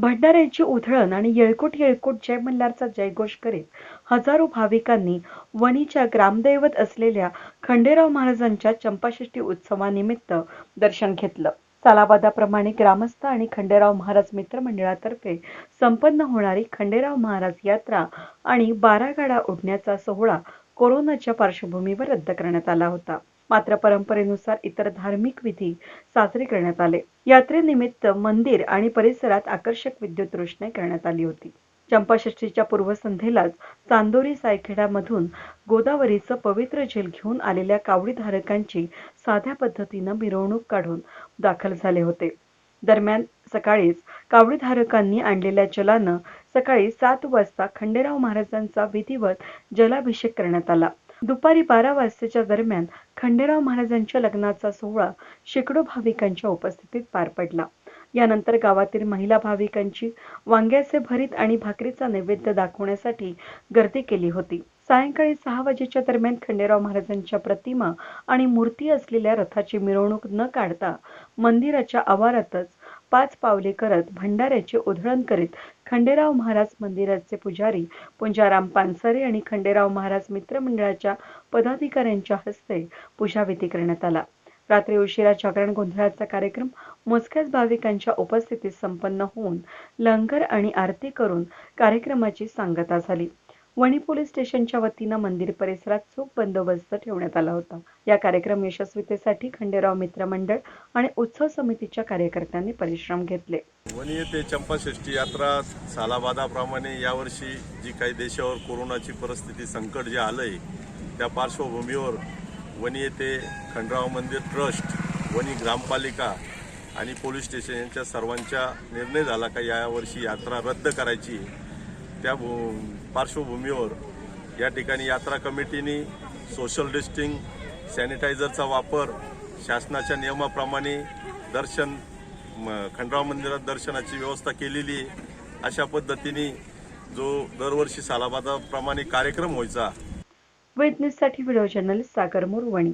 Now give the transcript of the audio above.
भंडाऱ्याची उधळण आणि येळकोट येळकोट जय मल्हारचा जयघोष करीत हजारो भाविकांनी वणीच्या ग्रामदैवत असलेल्या खंडेराव महाराजांच्या चंपाषष्ठी उत्सवानिमित्त दर्शन घेतलं. सालाबादाप्रमाणे ग्रामस्थ आणि खंडेराव महाराज मित्रमंडळातर्फे संपन्न होणारी खंडेराव महाराज यात्रा आणि बारागाडा उडण्याचा ओढण्याचा सोहळा कोरोनाच्या पार्श्वभूमीवर रद्द करण्यात आला होता. मात्र परंपरेनुसार इतर धार्मिक विधी साजरे करण्यात आले. यात्रेनिमित्त मंदिर आणि परिसरात आकर्षक विद्युत रोषणाई करण्यात आली होती. चंपाषष्ठीच्या पूर्वसंध्येलाच चांदोरी सायखेड्यामधून गोदावरीचं पवित्र झेल घेऊन आलेल्या कावडीधारकांची साध्या पद्धतीनं मिरवणूक काढून दाखल झाले होते. दरम्यान सकाळीच कावडीधारकांनी आणलेल्या जलानं सकाळी सात वाजता खंडेराव महाराजांचा विधिवत जलाभिषेक करण्यात आला. दुपारी बारा वाजताच्या दरम्यान खंडेराव महाराजांच्या लग्नाचा सोहळा शेकडो भाविकांच्या उपस्थितीत पार पडला. यानंतर गावातील महिला भाविकांची वांग्याचे भरीत आणि भाकरीचा नैवेद्य दाखवण्यासाठी गर्दी केली होती. सायंकाळी सहा वाजेच्या दरम्यान खंडेराव महाराजांच्या प्रतिमा आणि मूर्ती असलेल्या रथाची मिरवणूक न काढता मंदिराच्या आवारातच पाच पावले करत भंडाऱ्याचे उधळण करीत खंडेराव महाराज मंदिराचे पुजारी पुंजाराम पानसरे आणि खंडेराव महाराज मित्रमंडळाच्या पदाधिकाऱ्यांच्या हस्ते पूजाविधी करण्यात आला. रात्री उशिरा जागरण गोंधळाचा कार्यक्रम मोजक्याच भाविकांच्या उपस्थितीत संपन्न होऊन लंगर आणि आरती करून कार्यक्रमाची सांगता झाली. वणी पोलीस स्टेशनच्या वतीनं मंदिर परिसरात चोख बंदोबस्त ठेवण्यात आला होता. या कार्यक्रम यशस्वीतेसाठी खंडेराव मित्र मंडळ आणि उत्सव समितीच्या कार्यकर्त्यांनी परिश्रम घेतले. वणी येथे चंपाषष्ठी यात्रा सालाबादाप्रमाणे यावर्षी जी काही देशावर कोरोनाची परिस्थिती संकट जे आलंय त्या पार्श्वभूमीवर वणी येथे खंडराव मंदिर ट्रस्ट वणी ग्रामपालिका आणि पोलीस स्टेशन यांच्या सर्वांच्या निर्णय झाला का यावर्षी यात्रा रद्द करायची त्या भू- पार्श्वभूमीवर या ठिकाणी यात्रा कमिटीने सोशल डिस्टिंग सॅनिटायझरचा वापर शासनाच्या नियमाप्रमाणे दर्शन म- खंडराव मंदिरात दर्शनाची व्यवस्था केलेली आहे. अशा पद्धतीने जो दरवर्षी सालाबादाप्रमाणे कार्यक्रम व्हायचा. वेद न्यूजसाठी व्हिडिओ जर्नलिस्ट सागर मोरवणी.